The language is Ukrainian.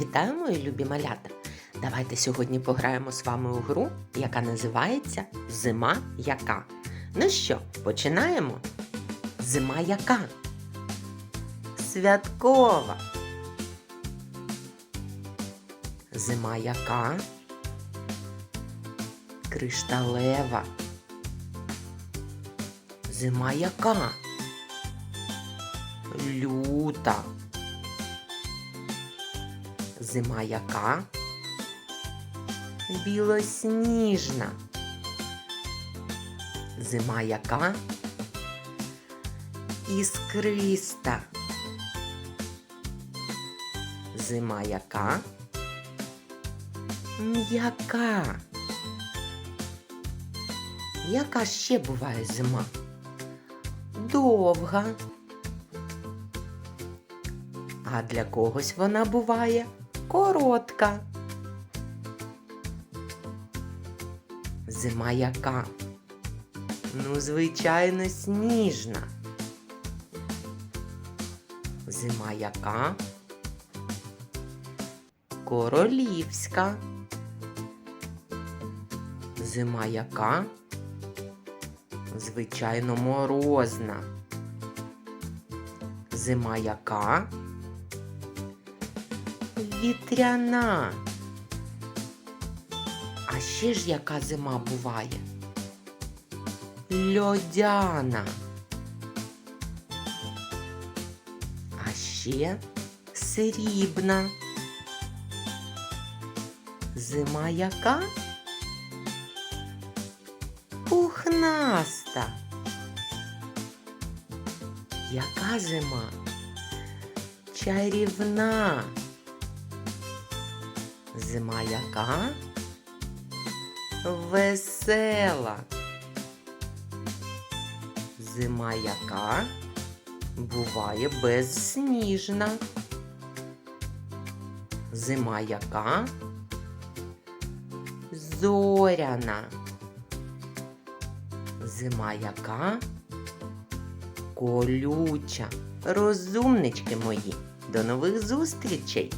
Вітаю, мої любі малята! Давайте сьогодні пограємо з вами у гру, яка називається Зима яка. Ну що, починаємо? Зима яка? Святкова. Зима яка? Кришталева. Зима яка? Люта. Зима яка? Білосніжна. Зима яка? Іскриста. Зима яка? М'яка. Яка ще буває зима? Довга. А для когось вона буває коротка. Зима яка? Ну, звичайно, сніжна. Зима яка? Королівська. Зима яка? Звичайно, морозна. Зима яка? Вітряна. А ще ж яка зима буває? Льодяна. А ще срібна. Зима яка? Пухнаста. Яка зима? Чарівна. Зима яка? Весела. Зима яка? Буває безсніжна. Зима яка? Зоряна. Зима яка? Колюча. Розумнички мої. До нових зустрічей!